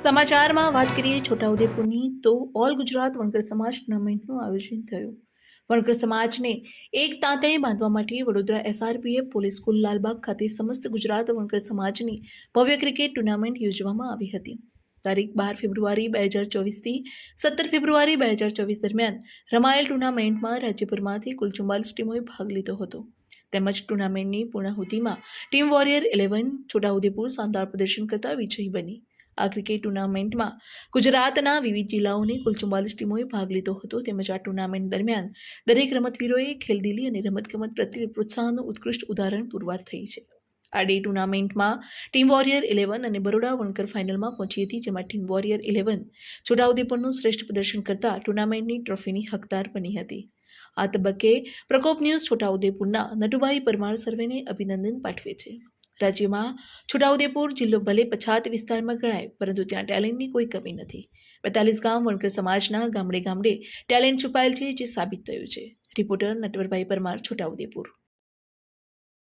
સમાચારમાં વાત કરીએ છોટાઉદેપુરની, તો ઓલ ગુજરાત વણકર સમાજ ટુર્નામેન્ટનું આયોજન થયું. વણકર સમાજને એક તાંતણે બાંધવા માટે Vadodara SRPF police school Lalbagh ખાતે સમસ્ત ગુજરાત વણકર સમાજની ભવ્ય ક્રિકેટ ટુર્નામેન્ટ યોજવામાં આવી હતી. તારીખ બાર ફેબ્રુઆરી બે હજાર ચોવીસથી સત્તર ફેબ્રુઆરી બે હજાર ચોવીસ દરમિયાન રમાયેલ ટુર્નામેન્ટમાં રાજ્યભરમાંથી કુલ ચુમ્માલીસ ટીમોએ ભાગ લીધો હતો. તેમજ ટુર્નામેન્ટની પૂર્ણાહુતિમાં ટીમ વોરિયર ઇલેવન, છોટાઉદેપુર, શાનદાર પ્રદર્શન કરતા વિજયી બની. આ ક્રિકેટ ટુર્નામેન્ટમાં ગુજરાતના વિવિધ જિલ્લાઓની કુલ ચુમ્માલીસ ટીમોએ ભાગ લીધો હતો. તેમજ આ ટુર્નામેન્ટ દરમિયાન દરેક રમતવીરોએ ખેલદિલી અને રમતગમત પ્રત્યે પ્રોત્સાહનનું ઉત્કૃષ્ટ ઉદાહરણ પુરવાર થઈ છે. આ ડે ટુર્નામેન્ટમાં ટીમ વોરિયર ઇલેવન અને બરોડા વણકર ફાઇનલમાં પહોંચી હતી, જેમાં ટીમ વોરિયર ઇલેવન છોટાઉદેપુરનું શ્રેષ્ઠ પ્રદર્શન કરતા ટુર્નામેન્ટની ટ્રોફીની હકદાર બની હતી. આ તબક્કે પ્રકોપ ન્યૂઝ છોટાઉદેપુરના નટુભાઈ પરમાર સર્વેને અભિનંદન પાઠવે છે. રાજ્યમાં છોટાઉદેપુર જિલ્લો ભલે પછાત વિસ્તારમાં ગણાય, પરંતુ ત્યાં ટેલેન્ટની કોઈ કમી નથી. બેતાલીસ ગામ વણકર સમાજના ગામડે ગામડે ટેલેન્ટ છુપાયેલ છે, જે સાબિત થયું છે. રિપોર્ટર નટવરભાઈ પરમાર, છોટાઉદેપુર.